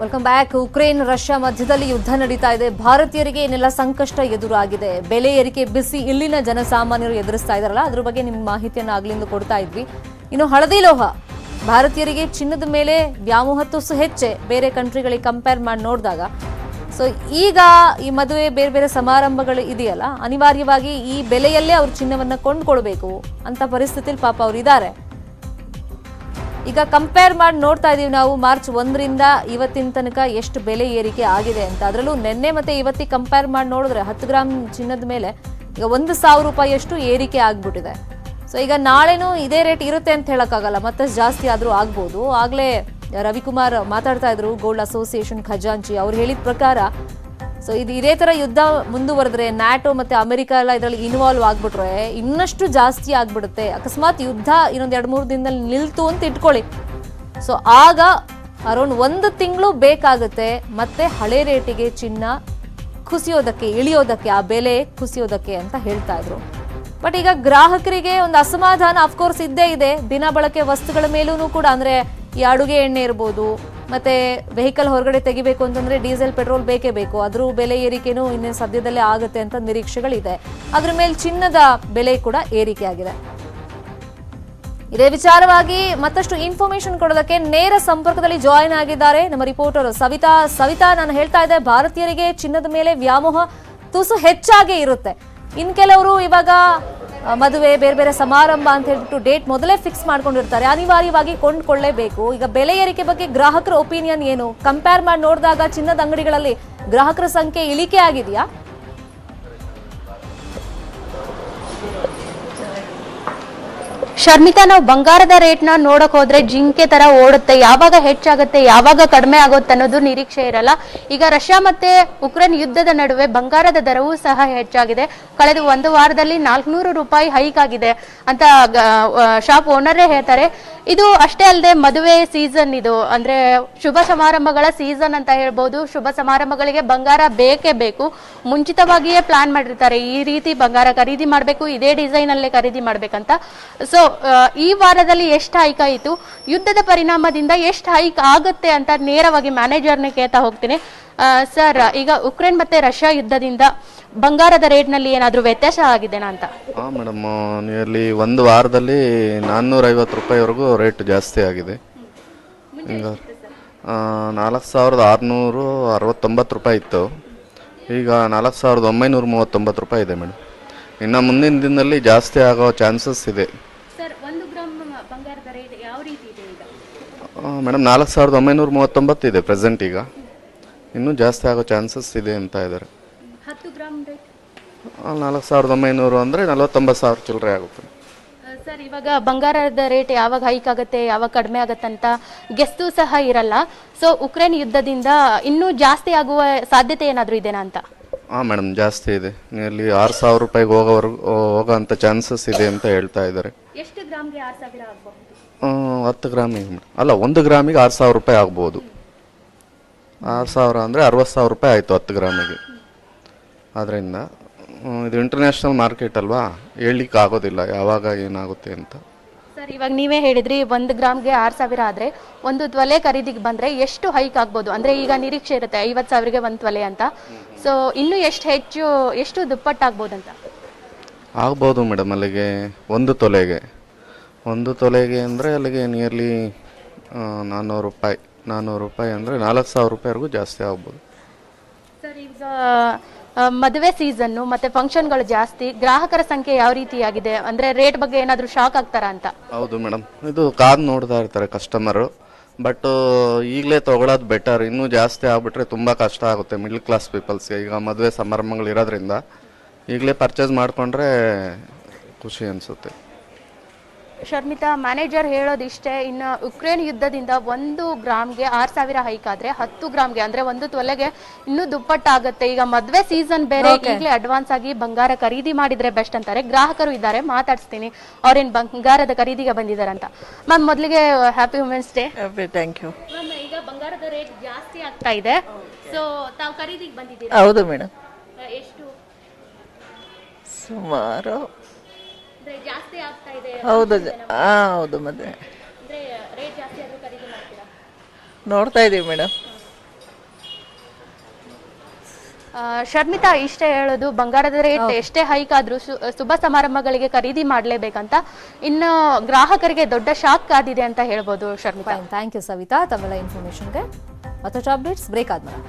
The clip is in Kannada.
ವೆಲ್ಕಮ್ ಬ್ಯಾಕ್ ಉಕ್ರೇನ್ ರಷ್ಯಾ ಮಧ್ಯದಲ್ಲಿ ಯುದ್ಧ ನಡೀತಾ ಇದೆ. ಭಾರತೀಯರಿಗೆ ಏನೆಲ್ಲ ಸಂಕಷ್ಟ ಎದುರಾಗಿದೆ. ಬೆಲೆ ಏರಿಕೆ ಬಿಸಿ ಇಲ್ಲಿನ ಜನಸಾಮಾನ್ಯರು ಎದುರಿಸ್ತಾ ಇದಾರಲ್ಲ ಅದ್ರ ಬಗ್ಗೆ ನಿಮ್ಮ ಮಾಹಿತಿಯನ್ನು ಆಗ್ಲಿಂದ ಕೊಡ್ತಾ ಇದ್ವಿ. ಇನ್ನು ಹಳದಿ ಲೋಹ. ಭಾರತೀಯರಿಗೆ ಚಿನ್ನದ ಮೇಲೆ ವ್ಯಾಮೋಹ ತುಸು ಹೆಚ್ಚೆ. ಬೇರೆ ಕಂಟ್ರಿಗಳಿಗೆ ಕಂಪೇರ್ ಮಾಡಿ ನೋಡಿದಾಗ. ಸೊ ಈಗ ಈ ಮದುವೆ ಬೇರೆ ಬೇರೆ ಸಮಾರಂಭಗಳು ಇದೆಯಲ್ಲ, ಅನಿವಾರ್ಯವಾಗಿ ಈ ಬೆಲೆಯಲ್ಲೇ ಅವ್ರು ಚಿನ್ನವನ್ನ ಕೊಂಡ್ಕೊಳ್ಬೇಕು ಅಂತ ಪರಿಸ್ಥಿತಿಲಿ ಪಾಪ ಅವ್ರು ಇದ್ದಾರೆ. ಈಗ ಕಂಪೇರ್ ಮಾಡಿ ನೋಡ್ತಾ ಇದೀವಿ ನಾವು ಮಾರ್ಚ್ ಒಂದರಿಂದ ಇವತ್ತಿನ ತನಕ ಎಷ್ಟು ಬೆಲೆ ಏರಿಕೆ ಆಗಿದೆ ಅಂತ. ಅದರಲ್ಲೂ ನಿನ್ನೆ ಮತ್ತೆ ಇವತ್ತಿಗೆ ಕಂಪೇರ್ ಮಾಡಿ ನೋಡಿದ್ರೆ ಹತ್ತು ಗ್ರಾಮ್ ಚಿನ್ನದ ಮೇಲೆ ಈಗ ಒಂದು ಸಾವಿರ ರೂಪಾಯಿಯಷ್ಟು ಏರಿಕೆ ಆಗ್ಬಿಟ್ಟಿದೆ. ಸೊ ಈಗ ನಾಳೆನೂ ಇದೇ ರೇಟ್ ಇರುತ್ತೆ ಅಂತ ಹೇಳೋಕ್ಕಾಗಲ್ಲ, ಮತ್ತಷ್ಟು ಜಾಸ್ತಿ ಆದರೂ ಆಗ್ಬೋದು. ಆಗಲೇ ರವಿಕುಮಾರ್ ಮಾತಾಡ್ತಾ ಇದ್ರು, ಗೋಲ್ಡ್ ಅಸೋಸಿಯೇಷನ್ ಖಜಾಂಚಿ ಅವ್ರು ಹೇಳಿದ ಪ್ರಕಾರ ಸೊ ಇದು ಇದೇ ಥರ ಯುದ್ಧ ಮುಂದುವರೆದ್ರೆ ನ್ಯಾಟೋ ಮತ್ತು ಅಮೆರಿಕ ಎಲ್ಲ ಇದರಲ್ಲಿ ಇನ್ವಾಲ್ವ್ ಆಗಿಬಿಟ್ರೆ ಇನ್ನಷ್ಟು ಜಾಸ್ತಿ ಆಗಿಬಿಡುತ್ತೆ. ಅಕಸ್ಮಾತ್ ಯುದ್ಧ ಇನ್ನೊಂದು ಎರಡು ಮೂರು ದಿನದಲ್ಲಿ ನಿಲ್ತು ಅಂತ ಇಟ್ಕೊಳ್ಳಿ. ಸೊ ಆಗ ಅರೌಂಡ್ ಒಂದು ತಿಂಗಳು ಬೇಕಾಗುತ್ತೆ ಮತ್ತೆ ಹಳೆ ರೇಟಿಗೆ ಚಿನ್ನ ಕುಸಿಯೋದಕ್ಕೆ, ಇಳಿಯೋದಕ್ಕೆ, ಆ ಬೆಲೆ ಕುಸಿಯೋದಕ್ಕೆ ಅಂತ ಹೇಳ್ತಾ ಇದ್ರು. ಬಟ್ ಈಗ ಗ್ರಾಹಕರಿಗೆ ಒಂದು ಅಸಮಾಧಾನ ಅಫ್ಕೋರ್ಸ್ ಇದ್ದೇ ಇದೆ. ದಿನ ಬಳಕೆ ವಸ್ತುಗಳ ಮೇಲೂ ಕೂಡ, ಅಂದರೆ ಈ ಅಡುಗೆ ಎಣ್ಣೆ ಇರ್ಬೋದು ಮತ್ತೆ ವೆಹಿಕಲ್ ಹೊರಗಡೆ ತೆಗಿಬೇಕು ಅಂತಂದ್ರೆ ಡೀಸೆಲ್ ಪೆಟ್ರೋಲ್ ಬೇಕೇ ಬೇಕು. ಅದ್ರ ಬೆಲೆ ಏರಿಕೆನೂ ಇನ್ನೇನು ಸದ್ಯದಲ್ಲೇ ಆಗುತ್ತೆ ಅಂತ ನಿರೀಕ್ಷೆಗಳಿದೆ. ಅದ್ರ ಮೇಲೆ ಚಿನ್ನದ ಬೆಲೆ ಕೂಡ ಏರಿಕೆ ಆಗಿದೆ ಇದೇ ವಿಚಾರವಾಗಿ ಮತ್ತಷ್ಟು ಇನ್ಫಾರ್ಮೇಶನ್ ಕೊಡೋದಕ್ಕೆ ನೇರ ಸಂಪರ್ಕದಲ್ಲಿ ಜಾಯಿನ್ ಆಗಿದ್ದಾರೆ ನಮ್ಮ ರಿಪೋರ್ಟರ್ ಸವಿತಾ. ಸವಿತಾ, ನಾನು ಹೇಳ್ತಾ ಇದ್ದೆ, ಭಾರತೀಯರಿಗೆ ಚಿನ್ನದ ಮೇಲೆ ವ್ಯಾಮೋಹ ತುಸು ಹೆಚ್ಚಾಗೇ ಇರುತ್ತೆ. ಇನ್ ಕೆಲವರು ಇವಾಗ ಮದುವೆ, ಬೇರೆ ಬೇರೆ ಸಮಾರಂಭ ಅಂತ ಹೇಳ್ಬಿಟ್ಟು ಡೇಟ್ ಮೊದಲೇ ಫಿಕ್ಸ್ ಮಾಡ್ಕೊಂಡಿರ್ತಾರೆ. ಅನಿವಾರ್ಯವಾಗಿ ಕೊಂಡ್ಕೊಳ್ಳೇಬೇಕು. ಈಗ ಬೆಲೆ ಏರಿಕೆ ಬಗ್ಗೆ ಗ್ರಾಹಕರ ಒಪಿನಿಯನ್ ಏನು? ಕಂಪೇರ್ ಮಾಡಿ ನೋಡಿದಾಗ ಚಿನ್ನದ ಅಂಗಡಿಗಳಲ್ಲಿ ಗ್ರಾಹಕರ ಸಂಖ್ಯೆ ಇಳಿಕೆ ಆಗಿದೆಯಾ? ಶರ್ಮಿತಾ, ನಾವು ಬಂಗಾರದ ರೇಟ್ನ ನೋಡಕ್ ಹೋದ್ರೆ ಜಿಂಕೆ ತರ ಓಡುತ್ತೆ. ಯಾವಾಗ ಹೆಚ್ಚಾಗುತ್ತೆ, ಯಾವಾಗ ಕಡಿಮೆ ಆಗುತ್ತೆ ಅನ್ನೋದು ನಿರೀಕ್ಷೆ ಇರಲ್ಲ. ಈಗ ರಷ್ಯಾ ಮತ್ತೆ ಉಕ್ರೇನ್ ಯುದ್ಧದ ನಡುವೆ ಬಂಗಾರದ ದರವೂ ಸಹ ಹೆಚ್ಚಾಗಿದೆ. ಕಳೆದ ಒಂದು ವಾರದಲ್ಲಿ ನಾಲ್ಕುನೂರು ರೂಪಾಯಿ ಹೈಕ್ ಆಗಿದೆ ಅಂತ ಶಾಪ್ ಓನರೇ ಹೇಳ್ತಾರೆ. ಇದು ಅಷ್ಟೇ ಅಲ್ಲದೆ ಮದುವೆ ಸೀಸನ್ ಇದು. ಅಂದ್ರೆ ಶುಭ ಸಮಾರಂಭಗಳ ಸೀಸನ್ ಅಂತ ಹೇಳ್ಬೋದು. ಶುಭ ಸಮಾರಂಭಗಳಿಗೆ ಬಂಗಾರ ಬೇಕೇ ಬೇಕು. ಮುಂಚಿತವಾಗಿಯೇ ಪ್ಲಾನ್ ಮಾಡಿರ್ತಾರೆ, ಈ ರೀತಿ ಬಂಗಾರ ಖರೀದಿ ಮಾಡಬೇಕು, ಇದೇ ಡಿಸೈನ್ ಅಲ್ಲೇ ಖರೀದಿ ಮಾಡ್ಬೇಕಂತ. ಸೊ ಈ ವಾರದಲ್ಲಿ ಎಷ್ಟು ಹೈಕ್ ಆಯಿತು? ಯುದ್ಧದ ಪರಿಣಾಮದಿಂದ ಎಷ್ಟು ಹೈಕ್ ಆಗುತ್ತೆ ಅಂತ ನೇರವಾಗಿ ಮ್ಯಾನೇಜರ್ನ ಕೇಳ್ತಾ ಹೋಗ್ತೀನಿ. ಸರ್ ಈಗ ಉಕ್ರೇನ್ ಮತ್ತೆ ರಷ್ಯಾ ಯುದ್ಧದಿಂದ ಬಂಗಾರದ ರೇಟ್ನಲ್ಲಿ ಏನಾದರೂ ವ್ಯತ್ಯಾಸ ಆಗಿದೆನಾ ಅಂತ? ಹಾಂ ಮೇಡಮ್ ನಿಯರ್ಲಿ ಒಂದು ವಾರದಲ್ಲಿ ನಾನ್ನೂರೈವತ್ತು ರೂಪಾಯಿವರೆಗೂ ರೇಟ್ ಜಾಸ್ತಿ ಆಗಿದೆ. ನಾಲ್ಕು ಸಾವಿರದ ಆರುನೂರು ಅರವತ್ತೊಂಬತ್ತು ರೂಪಾಯಿ ಇತ್ತು. ಈಗ ನಾಲ್ಕು ಸಾವಿರದ ಒಂಬೈನೂರ ಮೂವತ್ತೊಂಬತ್ತು ರೂಪಾಯಿ ಇದೆ ಮೇಡಮ್ ಇನ್ನು ಮುಂದಿನ ದಿನದಲ್ಲಿ ಜಾಸ್ತಿ ಆಗೋ ಚಾನ್ಸಸ್ ಇದೆ ಸರ್ ಒಂದು ಗ್ರಾಮ್ ಬಂಗಾರದ ರೇಟ್ ಯಾವ ರೀತಿ ಇದೆ ಈಗ ಮೇಡಮ್ ನಾಲ್ಕು ಸಾವಿರದ ಒಂಬೈನೂರ ಮೂವತ್ತೊಂಬತ್ತು ಇದೆ ಪ್ರೆಸೆಂಟ್ ಈಗ. ಇನ್ನೂ ಜಾಸ್ತಿ ಆಗೋ ಚಾನ್ಸಸ್ ಇದೆ ಅಂತ ಇದ್ದಾರೆ. ಹತ್ತು ಗ್ರಾಮ್ ರೇಟ್ ನಾಲ್ಕು ಸಾವಿರದ ಒಂಬೈನೂರು ಅಂದರೆ ನಲವತ್ತೊಂಬತ್ತು ಸಾವಿರ ಚಿಲ್ಲರೆ ಆಗುತ್ತೆ. ಸರ್ ಇವಾಗ ಬಂಗಾರದ ರೇಟ್ ಯಾವಾಗ ಹೈಕ್ ಆಗುತ್ತೆ ಯಾವಾಗ ಕಡಿಮೆ ಆಗುತ್ತೆ ಅಂತ ಗೆಸ್ತು ಸಹ ಇರಲ್ಲ. ಸೊ ಉಕ್ರೇನ್ ಯುದ್ಧದಿಂದ ಇನ್ನೂ ಜಾಸ್ತಿ ಆಗುವ ಸಾಧ್ಯತೆ ಏನಾದರೂ ಇದೆನಾ ಅಂತ? ಹಾಂ ಮೇಡಮ್ ಜಾಸ್ತಿ ಇದೆ. ನಿಯರ್ಲಿ ಆರು ಸಾವಿರ ರೂಪಾಯಿಗೆ ಹೋಗೋವರೆಗೂ ಹೋಗೋ ಅಂಥ ಚಾನ್ಸಸ್ ಇದೆ ಅಂತ ಹೇಳ್ತಾ ಇದ್ದಾರೆ. ಎಷ್ಟು ಗ್ರಾಮ್ಗೆ ಆರು ಸಾವಿರ ಆಗಬಹುದು ಆ, ಹತ್ತು ಗ್ರಾಮಿಗೆ ಅಲ್ಲ ಒಂದು ಗ್ರಾಮಿಗೆ ಆರು ಸಾವಿರ ರೂಪಾಯಿ ಆಗ್ಬೋದು. ಆರು ಸಾವಿರ ಅಂದರೆ ಅರವತ್ತು ಸಾವಿರ ರೂಪಾಯಿ ಆಯಿತು ಹತ್ತು ಗ್ರಾಮಿಗೆ. ಅದರಿಂದ ಇದು ಇಂಟರ್ನ್ಯಾಷನಲ್ ಮಾರ್ಕೆಟ್ ಅಲ್ವಾ? ಹೇಳಲಿಕ್ಕೆ ಆಗೋದಿಲ್ಲ ಯಾವಾಗ ಏನಾಗುತ್ತೆ ಅಂತ. ಸರ್ ಇವಾಗ ನೀವೇ ಹೇಳಿದ್ರಿ ಒಂದು ಗ್ರಾಮ್ಗೆ ಆರು ಸಾವಿರ ಆದರೆ ಒಂದು ತೊಲೆ ಖರೀದಿಗೆ ಬಂದರೆ ಎಷ್ಟು ಹೈಕ್ ಆಗ್ಬೋದು? ಅಂದರೆ ಈಗ ನಿರೀಕ್ಷೆ ಇರುತ್ತೆ ಐವತ್ತು ಸಾವಿರಗೆ ಒಂದು ತೊಲೆ ಅಂತ. ಸೊ ಇನ್ನೂ ಎಷ್ಟು ಹೆಚ್ಚು ಎಷ್ಟು ದುಪ್ಪಟ್ಟಾಗ್ಬೋದಂತ? ಆಗ್ಬೋದು ಮೇಡಮ್ ಅಲ್ಲಿಗೆ ಒಂದು ತೊಲೆಗೆ. ಒಂದು ತೊಲೆಗೆ ಅಂದರೆ ಅಲ್ಲಿಗೆ ನಿಯರ್ಲಿ ನಾನ್ನೂರು ರೂಪಾಯಿ. ನಾನ್ನೂರು ರೂಪಾಯಿ ಅಂದರೆ ನಾಲ್ಕು ಸಾವಿರ ರೂಪಾಯಿವರೆಗೂ ಜಾಸ್ತಿ ಆಗ್ಬೋದು. ಸರ್ ಈಗ ಆ, ಮದುವೆ ಸೀಸನ್ನು ಮತ್ತೆ ಫಂಕ್ಷನ್ಗಳು ಜಾಸ್ತಿ ಗ್ರಾಹಕರ ಸಂಖ್ಯೆ ಯಾವ ರೀತಿಯಾಗಿದೆ? ಅಂದ್ರೆ ರೇಟ್ ಬಗ್ಗೆ ಏನಾದರೂ ಶಾಕ್ ಆಗ್ತಾರಾ ಅಂತ? ಹೌದು ಮೇಡಮ್ ಇದು ಕಾದು ನೋಡ್ತಾ ಇರ್ತಾರೆ ಕಸ್ಟಮರು ಬಟ್ ಈಗಲೇ ತೊಗೊಳೋದು ಬೆಟರ್ ಇನ್ನೂ ಜಾಸ್ತಿ ಆಗ್ಬಿಟ್ರೆ ತುಂಬ ಕಷ್ಟ ಆಗುತ್ತೆ ಮಿಡ್ಲ್ ಕ್ಲಾಸ್ ಪೀಪಲ್ಸ್ಗೆ ಈಗ ಮದುವೆ ಸಮಾರಂಭಗಳು ಇರೋದ್ರಿಂದ ಈಗಲೇ ಪರ್ಚೇಸ್ ಮಾಡಿಕೊಂಡ್ರೆ ಖುಷಿ ಅನಿಸುತ್ತೆ. ಶರ್ಮಿತಾ ಮ್ಯಾನೇಜರ್ ಹೇಳೋದಿಷ್ಟೇ ಇನ್ನು ಉಕ್ರೇನ್ ಯುದ್ಧದಿಂದ ಒಂದು ಗ್ರಾಮ್ಗೆ ಆರು ಸಾವಿರ ಹೈಕ್ ಆದ್ರೆ ಹತ್ತು ಗ್ರಾಮ್ಗೆ ಅಂದ್ರೆ ಒಂದು ತೊಲೆಗೆ ಇನ್ನೂ ದುಪ್ಪಟ್ಟಾಗುತ್ತೆ. ಈಗ ಮದುವೆ ಸೀಸನ್ ಬೇರೆ ಈಗಲೇ ಅಡ್ವಾನ್ಸ್ ಆಗಿ ಬಂಗಾರ ಖರೀದಿ ಮಾಡಿದ್ರೆ ಬೆಸ್ಟ್ ಅಂತಾರೆ. ಗ್ರಾಹಕರು ಇದ್ದಾರೆ ಮಾತಾಡಿಸ್ತೀನಿ. ಅವ್ರೇನು ಬಂಗಾರದ ಖರೀದಿಗೆ ಬಂದಿದ್ದಾರೆ ಅಂತ ಮ್ಯಾಮ್ ಮೊದಲಿಗೆ happy women's day thank you ma'am ಈಗ ಬಂಗಾರದ ರೇಟ್ ಜಾಸ್ತಿ ಆಗ್ತಾ ಇದೆ. ಸೊ ತಾವು ಖರೀದಿಗೆ ಬಂದಿದ್ದೀರಾ? ಹೌದು ಮೇಡಮ್ ಎಷ್ಟು? ಸುಮಾರು ಹೌದು ಆಗ್ತಾ ಹೌದು ಹೌದು ಮತ್ತೆ. ನೋಡ್ತಾ ಇದೀವಿ ಮೇಡಮ್. ಆ, ಶರ್ಮಿತಾ ಇಷ್ಟೇ ಹೇಳೋದು ಬಂಗಾರದ ರೇಟ್ ಎಷ್ಟೇ ಹೈಕ್ ಆದ್ರೂ ಶುಭ ಸಮಾರಂಭಗಳಿಗೆ ಖರೀದಿ ಮಾಡ್ಲೇಬೇಕಂತ. ಇನ್ನು ಗ್ರಾಹಕರಿಗೆ ದೊಡ್ಡ ಶಾಕ್ ಆದಿದೆ ಅಂತ ಹೇಳ್ಬೋದು ಶರ್ಮಿತಾ. Thank you Savita. ತಮ್ಮೆಲ್ಲ ಇನ್ಫಾರ್ಮೇಷನ್ಗೆ ಮತ್ತಷ್ಟು ಅಪ್ಡೇಟ್ಸ್ ಬ್ರೇಕ್ ಆದ್ಮೇಲೆ.